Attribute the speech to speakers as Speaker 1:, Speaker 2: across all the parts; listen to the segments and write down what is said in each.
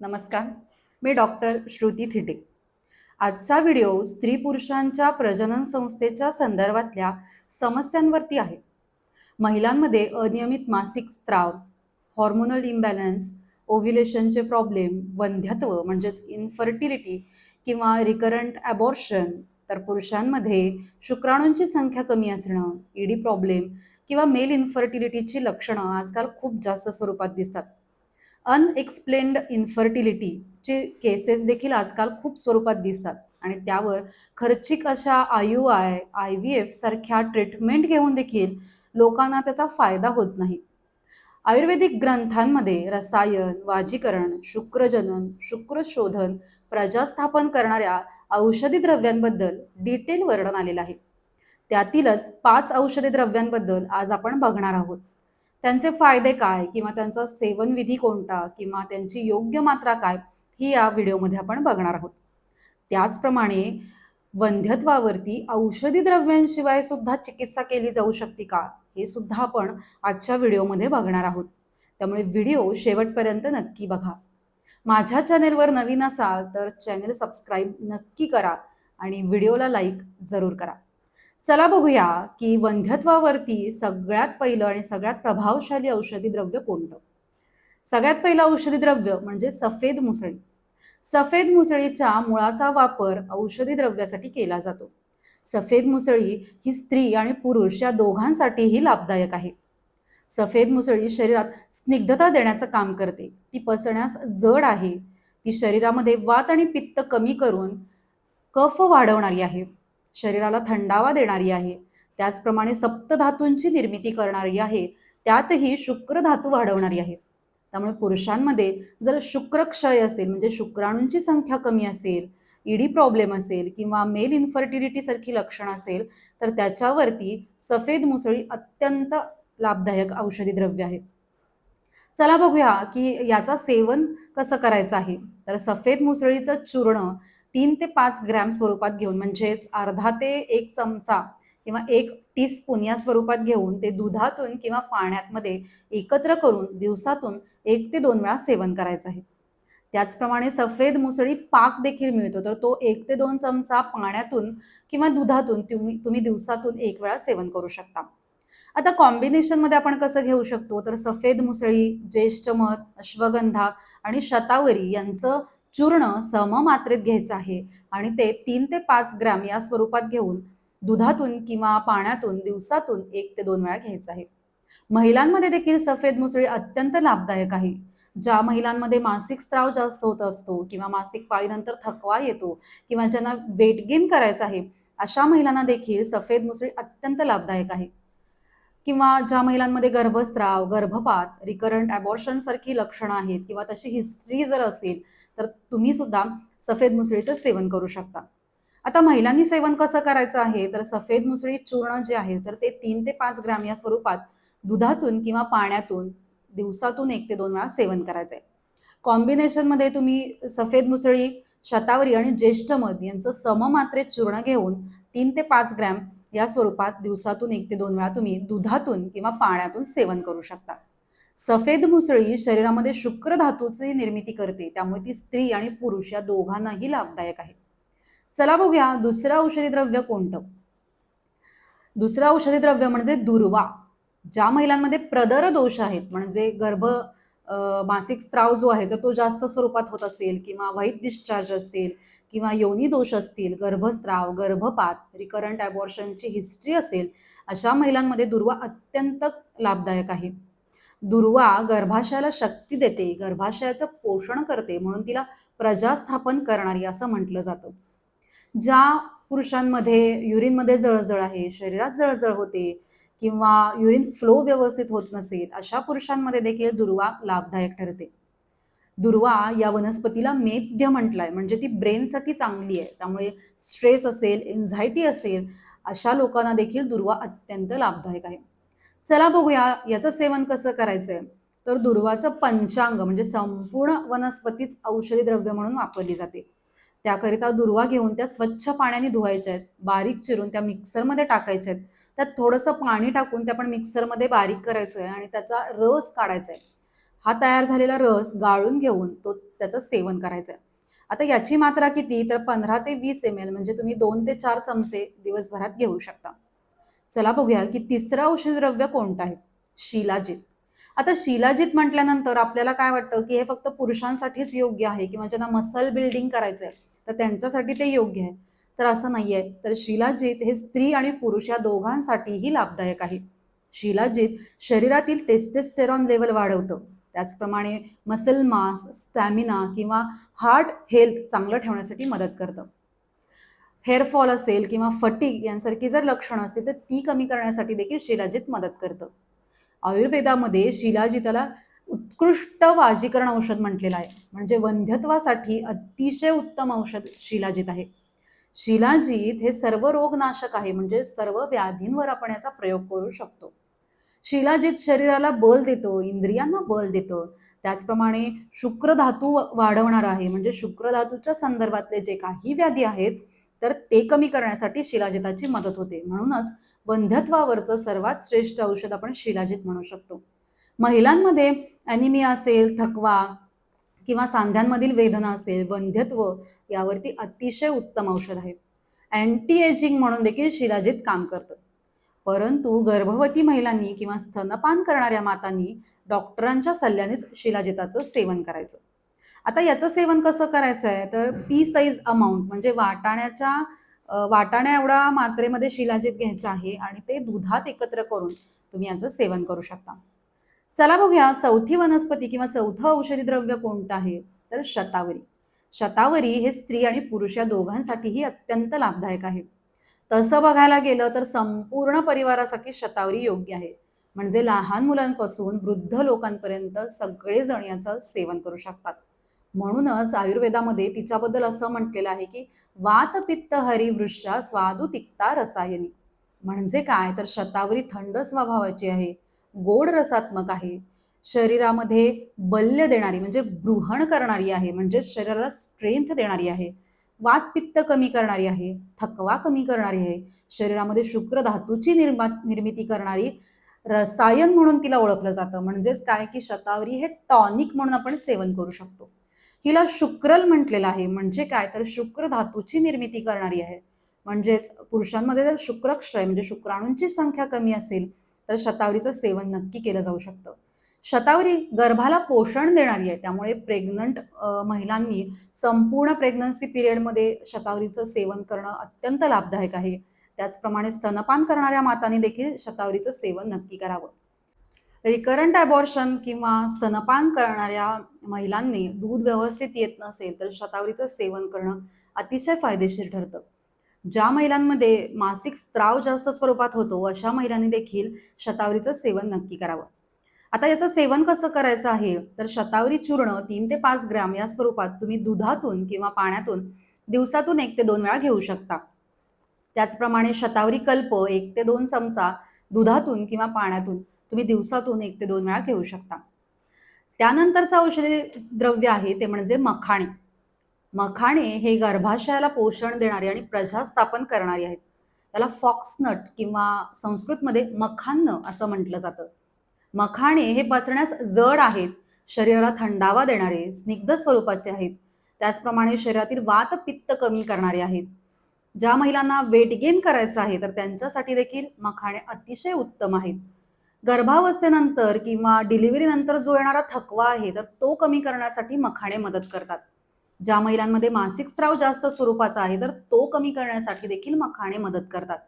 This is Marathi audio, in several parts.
Speaker 1: नमस्कार. मी डॉक्टर श्रुती थिटे. आजचा व्हिडिओ स्त्री पुरुषांच्या प्रजनन संस्थेच्या संदर्भातल्या समस्यांवरती आहे. महिलांमध्ये अनियमित मासिक स्त्राव हॉर्मोनल इम्बॅलन्स ओव्ह्युलेशनचे प्रॉब्लेम वंध्यत्व म्हणजेच इन्फर्टिलिटी किंवा रिकरंट ॲबॉर्शन तर पुरुषांमध्ये शुक्राणूंची संख्या कमी असणं ईडी प्रॉब्लेम किंवा मेल इन्फर्टिलिटीची लक्षणं आजकाल खूप जास्त स्वरूपात दिसतात. अनएक्सप्लेन्ड इन्फर्टिलिटीचे केसेस देखील आजकाल खूप स्वरूपात दिसतात. आणि त्यावर खर्चिक अशा I U I I V F सारख्या ट्रीटमेंट घेऊन देखील लोकांना त्याचा फायदा होत नाही. आयुर्वेदिक ग्रंथांमध्ये रसायन वाजीकरण शुक्रजनन शुक्रशोधन प्रजास्थापन करणाऱ्या औषधी द्रव्यांबद्दल डिटेल वर्णन आलेलं आहे. त्यातीलच पाच औषधी द्रव्यांबद्दल आज आपण बघणार आहोत. त्यांचे फायदे काय किंवा त्यांचा सेवनविधी कोणता किंवा त्यांची योग्य मात्रा काय ही या व्हिडिओमध्ये आपण बघणार आहोत. त्याचप्रमाणे वंध्यत्वावरती औषधी द्रव्यांशिवाय सुद्धा चिकित्सा केली जाऊ शकते का हे सुद्धा आपण आजच्या व्हिडिओमध्ये बघणार आहोत. त्यामुळे व्हिडिओ शेवटपर्यंत नक्की बघा. माझ्या चॅनेलवर नवीन असाल तर चॅनेल सबस्क्राईब नक्की करा आणि व्हिडिओला लाईक जरूर करा. चला बघूया की वंध्यत्वावरती सगळ्यात पहिलं आणि सगळ्यात प्रभावशाली औषधी द्रव्य कोणतं? सगळ्यात पहिलं औषधी द्रव्य म्हणजे सफेद मुसळी. सफेद मुसळीच्या मुळाचा वापर औषधी द्रव्यासाठी केला जातो. सफेद मुसळी ही स्त्री आणि पुरुष या दोघांसाठीही लाभदायक आहे. सफेद मुसळी शरीरात स्निग्धता देण्याचं काम करते. ती पचण्यास जड आहे. ती शरीरामध्ये वात आणि पित्त कमी करून कफ वाढवणारी आहे. शरीराला थंडावा देणारी आहे. त्याचप्रमाणे सप्तधातूंची निर्मिती करणारी आहे. त्यातही शुक्र धातू वाढवणारी आहे. त्यामुळे पुरुषांमध्ये जर शुक्रक्षय असेल म्हणजे शुक्राणूंची संख्या कमी असेल ईडी प्रॉब्लेम असेल किंवा मेल इन्फर्टिलिटी सारखी लक्षण असेल तर त्याच्यावरती सफेद मुसळी अत्यंत लाभदायक औषधी द्रव्य आहे. चला बघूया की याचा सेवन कसं करायचं आहे. तर सफेद मुसळीचं चूर्ण तीन ते पाच ग्रॅम स्वरूपात घेऊन म्हणजेच अर्धा ते एक चमचा किंवा एक टीस्पून या स्वरूपात घेऊन ते दुधातून किंवा पाण्यामध्ये एकत्र करून दिवसातून एक ते दोन वेळा सेवन करायचं आहे. त्याचप्रमाणे सफेद मुसळी पाक देखील मिळतो तर तो एक ते दोन चमचा पाण्यातून किंवा दुधातून तुम्ही तुम्ही दिवसातून एक वेळा सेवन करू शकता. आता कॉम्बिनेशनमध्ये आपण कसं घेऊ शकतो? तर सफेद मुसळी ज्येष्ठमध अश्वगंधा आणि शतावरी यांचं चूर्ण सममात्रेत घ्यायचं आहे आणि ते तीन ते पाच ग्रॅम या स्वरूपात घेऊन दुधातून किंवा पाण्यातून दिवसातून एक ते दोन वेळा घ्यायचं आहे. महिलांमध्ये देखील सफेद मुसळी अत्यंत लाभदायक आहे. ज्या महिलांमध्ये मासिक स्त्राव जास्त होत असतो किंवा मासिक पाळीनंतर थकवा येतो किंवा ज्यांना वेट गेन करायचं आहे अशा महिलांना देखील सफेद मुसळी अत्यंत लाभदायक आहे. किंवा ज्या महिलांमध्ये गर्भस्त्राव गर्भपात रिकरंट अबॉर्शन सारखी लक्षणं आहेत किंवा तशी हिस्ट्री जर असेल तर तुम्ही सुद्धा सफेद मुसळीचं सेवन करू शकता. आता महिलांनी सेवन कसं करायचं आहे? तर सफेद मुसळी चूर्ण जे आहे तर ते तीन ते पाच ग्रॅम या स्वरूपात दुधातून किंवा पाण्यातून दिवसातून एक ते दोन वेळा सेवन करायचं आहे कॉम्बिनेशनमध्ये तुम्ही सफेद मुसळी शतावरी आणि ज्येष्ठ मध यांचं सममात्रेत चूर्ण घेऊन तीन ते पाच ग्रॅम या स्वरूपात दिवसातून एक ते दोन वेळा तुम्ही दुधातून किंवा पाण्यातून सेवन करू शकता. सफेद मुसळी शरीरामध्ये शुक्र धातूची निर्मिती करते त्यामुळे ती स्त्री आणि पुरुष या दोघांनाही लाभदायक आहे. चला बघूया दुसरं औषधी द्रव्य कोणतं? दुसरं औषधी द्रव्य म्हणजे दुर्वा ज्या महिलांमध्ये प्रदर दोष आहेत म्हणजे गर्भ मासिक स्त्राव जो आहे तर तो जास्त स्वरूपात होत असेल किंवा व्हाईट डिस्चार्ज असेल किंवा योनी दोष असतील गर्भस्त्राव गर्भपात रिकरंट ॲबॉर्शनची हिस्ट्री असेल अशा महिलांमध्ये दुर्वा अत्यंत लाभदायक आहे. दुर्वा गर्भाशयाला शक्ती देते गर्भाशयाचं पोषण करते म्हणून तिला प्रजास्थापन करणारी असं म्हटलं जातं. ज्या पुरुषांमध्ये युरिनमध्ये जळजळ आहे शरीरात जळजळ होते किंवा युरिन फ्लो व्यवस्थित होत नसेल अशा पुरुषांमध्ये देखील दुर्वा लाभदायक ठरते. दुर्वा या वनस्पतीला मेद्य म्हटलंय. म्हणजे ती ब्रेनसाठी चांगली आहे. त्यामुळे स्ट्रेस असेल एन्झायटी असेल अशा लोकांना देखील दुर्वा अत्यंत लाभदायक आहे. चला बघूया याचं सेवन कसं करायचंय. तर दुर्वाचं पंचांग म्हणजे संपूर्ण वनस्पतीच औषधी द्रव्य म्हणून वापरली जाते. त्याकरिता दुर्वा घेऊन त्या स्वच्छ पाण्याने धुवायच्या आहेत. बारीक चिरून त्या मिक्सरमध्ये टाकायच्या आहेत. त्यात थोडंसं पाणी टाकून त्या पण मिक्सरमध्ये बारीक करायचं आहे आणि त्याचा रस काढायचा आहे. हा तयार झालेला रस गाळून घेऊन तो त्याचं सेवन करायचं आहे आता याची मात्रा किती? तर पंधरा ते वीस एम एल म्हणजे तुम्ही दोन ते चार चमचे दिवसभरात घेऊ शकता. चला बघूया की तिसरं औषधद्रव्य कोणतं आहे? शिलाजीत. आता शिलाजीत म्हटल्यानंतर आपल्याला काय वाटतं की हे फक्त पुरुषांसाठीच योग्य आहे किंवा ज्यांना मसल बिल्डिंग करायचं आहे तर त्यांच्यासाठी ते योग्य आहे. तर असं नाही आहे तर शिलाजीत हे स्त्री आणि पुरुष या दोघांसाठीही लाभदायक आहे. शिलाजीत शरीरातील टेस्टेस्टेरॉन लेवल वाढवतं. त्याचप्रमाणे मसल मास स्टॅमिना किंवा हार्ट हेल्थ चांगलं ठेवण्यासाठी मदत करतं. हेअरफॉल असेल किंवा फटीक यांसारखी जर लक्षणं असतील तर ती कमी करण्यासाठी देखील शिलाजीत मदत करतं. आयुर्वेदामध्ये शिलाजिताला उत्कृष्ट वाजीकरण औषध म्हटलेलं आहे. म्हणजे वंध्यत्वासाठी अतिशय उत्तम औषध शिलाजीत आहे. शिलाजीत हे सर्व रोगनाशक आहे. म्हणजे सर्व व्याधींवर आपण याचा प्रयोग करू शकतो. शिलाजीत शरीराला बल देतो इंद्रियांना बल देतो. त्याचप्रमाणे शुक्रधातू वाढवणार आहे. म्हणजे शुक्रधातूच्या संदर्भातले जे काही व्याधी आहेत तर ते कमी करण्यासाठी शिलाजिताची मदत होते. म्हणूनच वंध्यत्वावरचं सर्वात श्रेष्ठ औषध आपण शिलाजित म्हणू शकतो. महिलांमध्ये ॲनिमिया असेल थकवा किंवा सांध्यांमधील वेदना असेल वंध्यत्व यावरती अतिशय उत्तम औषध आहे. अँटी एजिंग म्हणून देखील शिलाजीत काम करतं. परंतु गर्भवती महिलांनी किंवा स्तनपान करणाऱ्या मातांनी डॉक्टरांच्या सल्ल्यानेच शिलाजिताचं सेवन करायचं. आता याचं सेवन कसं करायचं आहे तर पी साईज अमाऊंट म्हणजे वाटाण्याच्या वाटाण्या एवढा मात्रेमध्ये शिलाजित घ्यायचं आहे आणि ते दुधात एकत्र करून तुम्ही याचं सेवन करू शकता. चला बघूया चौथी वनस्पती किंवा चौथं औषधी द्रव्य कोणतं आहे? तर शतावरी. शतावरी हे स्त्री आणि पुरुष या दोघांसाठीही अत्यंत लाभदायक आहे. तसं बघायला गेलं तर संपूर्ण परिवारासाठी शतावरी योग्य आहे. म्हणजे लहान मुलांपासून वृद्ध लोकांपर्यंत सगळेजण याचं सेवन करू शकतात. म्हणूनच आयुर्वेदामध्ये तिच्याबद्दल असं म्हटलेलं आहे की वात पित्त हरी वृक्षा स्वादू तिक्ता रसायनी. म्हणजे काय? तर शतावरी थंड स्वभावाची आहे गोड रसात्मक आहे. शरीरामध्ये बल्य देणारी म्हणजे बृहण करणारी आहे म्हणजे शरीराला स्ट्रेंथ देणारी आहे. वात पित्त कमी करणारी आहे थकवा कमी करणारी आहे शरीरामध्ये शुक्र धातूची निर्मा निर्मिती करणारी रसायन म्हणून तिला ओळखलं जातं. म्हणजेच काय? की शतावरी हे टॉनिक म्हणून आपण सेवन करू शकतो. हिला शुक्रल म्हटलेलं आहे. म्हणजे काय? तर शुक्र धातूची निर्मिती करणारी आहे. म्हणजेच पुरुषांमध्ये जर शुक्रक्षय म्हणजे शुक्राणूंची संख्या कमी असेल तर शतावरीचं सेवन नक्की केलं जाऊ शकतं. शतावरी गर्भाला पोषण देणारी आहे. त्यामुळे प्रेग्नंट महिलांनी संपूर्ण प्रेग्नन्सी पिरियडमध्ये शतावरीचं सेवन करणं अत्यंत लाभदायक आहे. त्याचप्रमाणे स्तनपान करणाऱ्या मातांनी देखील शतावरीचं सेवन नक्की करावं. रिकरंट अबॉर्शन किंवा स्तनपान करणाऱ्या महिलांनी दूध व्यवस्थित येत नसेल तर शतावरीचं सेवन करणं अतिशय फायदेशीर ठरतं. ज्या महिलांमध्ये मासिक स्त्राव जास्त स्वरूपात होतो अशा महिलांनी देखील शतावरीचं सेवन नक्की करावं. आता याचं सेवन कसं करायचं आहे? तर शतावरी चूर्ण तीन ते पाच ग्रॅम या स्वरूपात तुम्ही दुधातून किंवा पाण्यातून दिवसातून एक ते दोन वेळा घेऊ शकता. त्याचप्रमाणे शतावरी कल्प एक ते दोन चमचा दुधातून किंवा पाण्यातून तुम्ही दिवसातून एक ते दोन वेळा घेऊ शकता. त्यानंतरचं औषधी द्रव्य आहे ते म्हणजे मखाणे. मखाणे हे गर्भाशयाला पोषण देणारे आणि प्रजास्थापन करणारे आहेत. त्याला फॉक्सनट किंवा संस्कृतमध्ये मखान्न असं म्हटलं जातं. मखाणे हे पचण्यास जड आहेत. शरीराला थंडावा देणारे स्निग्ध स्वरूपाचे आहेत. त्याचप्रमाणे शरीरातील वात पित्त कमी करणारे आहेत. ज्या महिलांना वेट गेन करायचं आहे तर त्यांच्यासाठी देखील मखाणे अतिशय उत्तम आहेत. गर्भावस्थेनंतर किंवा डिलिव्हरीनंतर जो येणारा थकवा आहे तर तो कमी करण्यासाठी मखाणे मदत करतात. ज्या महिलांमध्ये मासिक स्त्राव जास्त स्वरूपाचा आहे तर तो कमी करण्यासाठी देखील मखाणे मदत करतात.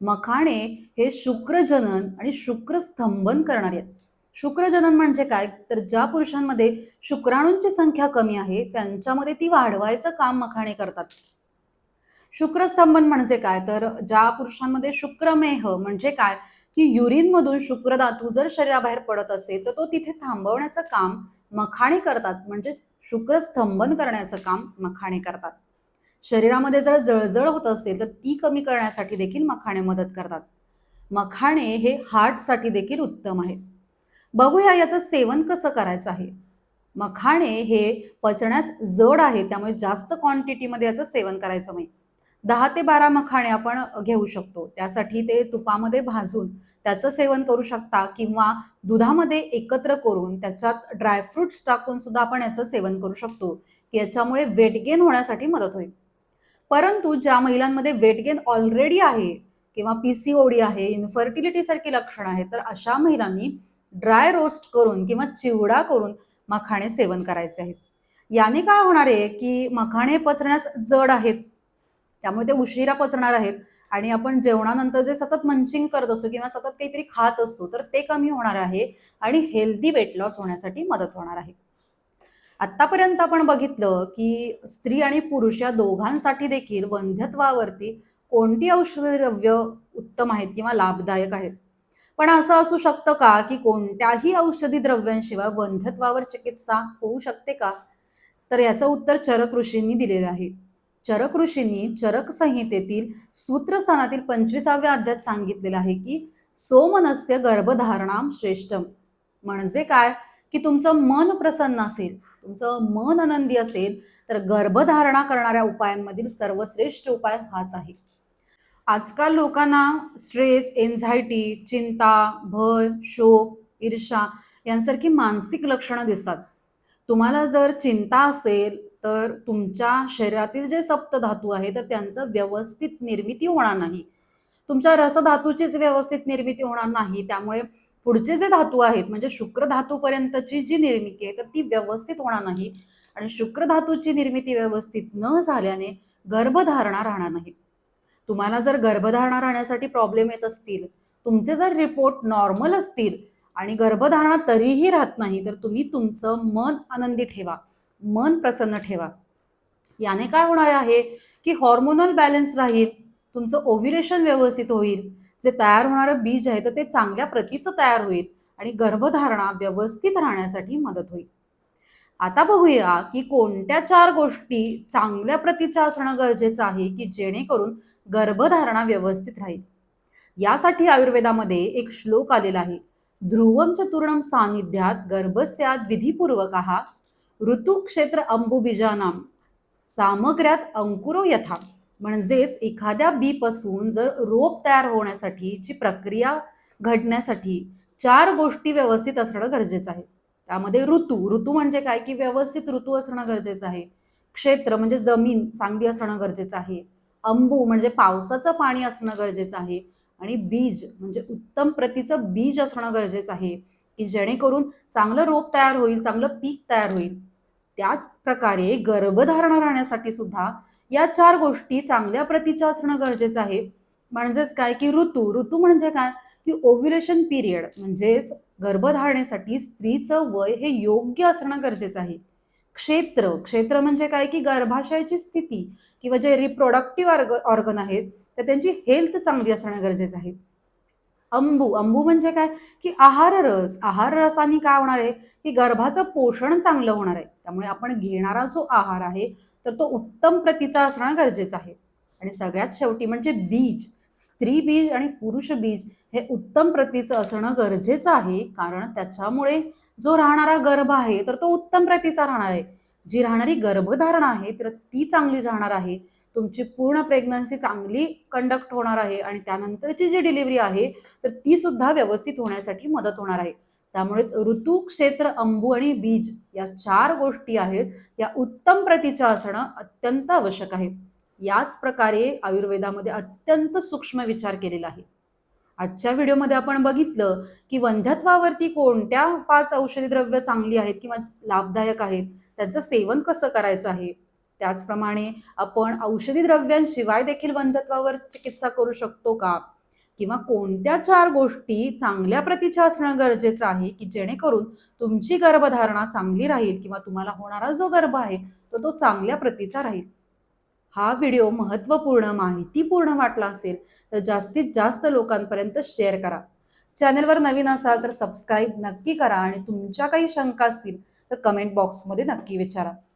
Speaker 1: मखाणे हे शुक्रजनन आणि शुक्रस्तंभन करणारे आहेत. शुक्रजनन म्हणजे काय? तर ज्या पुरुषांमध्ये शुक्राणूंची संख्या कमी आहे त्यांच्यामध्ये ती वाढवायचं काम मखाणे करतात. शुक्रस्तंभन म्हणजे काय? तर ज्या पुरुषांमध्ये शुक्रमेह म्हणजे काय? की युरिनमधून शुक्रधातू जर शरीराबाहेर पडत असेल तर तो तिथे थांबवण्याचं काम मखाणे करतात. म्हणजे शुक्रस्तंभन करण्याचं काम मखाणे करतात. शरीरामध्ये जर जळजळ होत असेल तर ती कमी करण्यासाठी देखील मखाणे मदत करतात. मखाणे हे हार्टसाठी देखील उत्तम आहे बघूया याचं सेवन कसं करायचं आहे. मखाणे हे पचण्यास जड आहे त्यामुळे जास्त क्वांटिटीमध्ये याचं सेवन करायचं नाही. दहा ते बारा मखाणे आपण घेऊ शकतो. त्यासाठी ते तुपामध्ये भाजून त्याचं सेवन करू शकता किंवा दुधामध्ये एकत्र करून त्याच्यात ड्रायफ्रुट्स टाकून सुद्धा आपण याचं सेवन करू शकतो की याच्यामुळे वेट गेन होण्यासाठी मदत होईल. परंतु ज्या महिलांमध्ये वेट गेन ऑलरेडी आहे किंवा पी सी ओडी आहे इन्फर्टिलिटी सारखी लक्षणं आहेत तर अशा महिलांनी ड्राय रोस्ट करून किंवा चिवडा करून मखाणे सेवन करायचे आहेत. याने काय होणार आहे की मखाणे पचण्यास जड आहेत त्यामुळे ते उशिरा पचणार आहेत आणि आपण जेवणानंतर जे सतत मंचिंग करत असतो किंवा सतत काहीतरी खात असतो तर ते कमी होणार आहे आणि हेल्दी वेट लॉस होण्यासाठी मदत होणार आहे. आतापर्यंत आपण बघितलं की स्त्री आणि पुरुष या दोघांसाठी देखील वंध्यत्वावरती कोणती औषधी द्रव्य उत्तम आहेत किंवा लाभदायक आहेत? पण असं असू शकतं का की कोणत्याही औषधी द्रव्यांशिवाय वंध्यत्वावर चिकित्सा होऊ शकते का? तर याचं उत्तर चरक ऋषींनी दिलेलं आहे. चरक ऋषींनी चरक संहितेतील सूत्रस्थानातील पंचवीसाव्या अध्यात सांगितलेलं आहे की सोमनस्य गर्भधारणाम श्रेष्ठम म्हणजे काय? की तुमचं मन प्रसन्न असेल तुमचं मन आनंदी असेल तर गर्भधारणा करणाऱ्या उपायांमधील सर्वश्रेष्ठ उपाय हाच आहे. आजकाल लोकांना स्ट्रेस एन्झायटी चिंता भय शोक ईर्षा यांसारखी मानसिक लक्षणं दिसतात. तुम्हाला जर चिंता असेल तर तुमच्या शरीरातील जे सप्तधातू आहे तर त्यांचं व्यवस्थित निर्मिती होणार नाही. तुमच्या रसधातूचीच व्यवस्थित निर्मिती होणार नाही त्यामुळे पुढचे जे धातू आहेत म्हणजे शुक्र धातूपर्यंतची जी निर्मिती आहे तर ती व्यवस्थित होणार नाही. आणि शुक्र धातूची निर्मिती व्यवस्थित न झाल्याने गर्भधारणा राहणार नाही. तुम्हाला जर गर्भधारणा राहण्यासाठी प्रॉब्लेम येत असतील तुमचे जर रिपोर्ट नॉर्मल असतील आणि गर्भधारणा तरीही राहत नाही तर तुम्ही तुमचं मन आनंदी ठेवा मन प्रसन्न ठेवा. याने काय होणार आहे की हॉर्मोनल बॅलन्स राहील तुमचं ओव्युलेशन व्यवस्थित होईल जे तयार होणारं बीज आहे तर ते चांगल्या प्रतीचं तयार होईल आणि गर्भधारणा व्यवस्थित राहण्यासाठी मदत होईल. आता बघूया की कोणत्या चार गोष्टी चांगल्या प्रतीच्या असणं गरजेचं आहे की जेणेकरून गर्भधारणा व्यवस्थित राहील. यासाठी आयुर्वेदामध्ये एक श्लोक आलेला आहे. ध्रुवम चतुर्णम सानिध्यात गर्भस्यात विधीपूर्वक ऋतुक्षेत्र अंबुबीजानाम सामग्र्यात अंकुरो यथा। म्हणजेच एखाद्या बीपासून जर रोप तयार होण्यासाठी जी प्रक्रिया घडण्यासाठी चार गोष्टी व्यवस्थित असणं गरजेचं आहे. त्यामध्ये ऋतू ऋतू म्हणजे काय? की व्यवस्थित ऋतू असणं गरजेचं आहे. क्षेत्र म्हणजे जमीन चांगली असणं गरजेचं आहे. अंबू म्हणजे पावसाचं पाणी असणं गरजेचं आहे. आणि बीज म्हणजे उत्तम प्रतीचं बीज असणं गरजेचं आहे. की जेणेकरून चांगलं रोप तयार होईल चांगलं पीक तयार होईल. त्याच प्रकारे गर्भधारणा राहण्यासाठी सुद्धा या चार गोष्टी चांगल्या प्रतीच्या असणं गरजेचं आहे. म्हणजेच काय की ऋतू ऋतू म्हणजे काय? की ओव्युलेशन पिरियड म्हणजेच गर्भधारणेसाठी स्त्रीचं वय हे योग्य असणं गरजेचं आहे. क्षेत्र क्षेत्र म्हणजे काय? की गर्भाशयाची स्थिती किंवा जे रिप्रोडक्टिव्ह ऑर्ग ऑर्गन आहेत तर त्यांची हेल्थ चांगली असणं गरजेचं आहे. अंबू. अंबू म्हणजे काय? की आहार रस. आहार रसाने काय होणार आहे? की गर्भाचं पोषण चांगलं होणार आहे. त्यामुळे आपण घेणारा जो आहार आहे तर तो उत्तम प्रतीचा असणं गरजेचं आहे. आणि सगळ्यात शेवटी म्हणजे बीज. स्त्री बीज आणि पुरुष बीज हे उत्तम प्रतीचं असणं गरजेचं आहे. कारण त्याच्यामुळे जो राहणारा गर्भ आहे तर तो उत्तम प्रतीचा राहणार आहे. जी राहणारी गर्भधारणा आहे तर ती चांगली राहणार आहे. तुमची पूर्ण प्रेग्नन्सी चांगली कंडक्ट होणार आहे आणि त्यानंतरची जी डिलिव्हरी आहे तर ती सुद्धा व्यवस्थित होण्यासाठी मदत होणार आहे. त्यामुळेच ऋतू क्षेत्र अंबू आणि बीज या चार गोष्टी आहेत या उत्तम प्रतीच्या असणं अत्यंत आवश्यक आहे. याच प्रकारे आयुर्वेदामध्ये अत्यंत सूक्ष्म विचार केलेला आहे. आजच्या व्हिडिओमध्ये आपण बघितलं की वंध्यत्वावरती कोणत्या पाच औषधी द्रव्य चांगली आहेत किंवा लाभदायक आहेत त्यांचं सेवन कसं करायचं आहे? त्याचप्रमाणे आपण औषधी द्रव्यांशिवाय देखील वंधत्वावर चिकित्सा करू शकतो का? किंवा कोणत्या चार गोष्टी चांगल्या प्रतीच्या असणं गरजेचं आहे की जेणेकरून तुमची गर्भधारणा चांगली राहील किंवा तुम्हाला होणारा जो गर्भ आहे तो तो चांगल्या प्रतीचा राहील? हा व्हिडिओ महत्त्वपूर्ण माहितीपूर्ण वाटला असेल तर जास्तीत जास्त लोकांपर्यंत शेअर करा. चॅनलवर नवीन असाल तर सबस्क्राईब नक्की करा आणि तुमच्या काही शंका असतील तर कमेंट बॉक्समध्ये नक्की विचारा.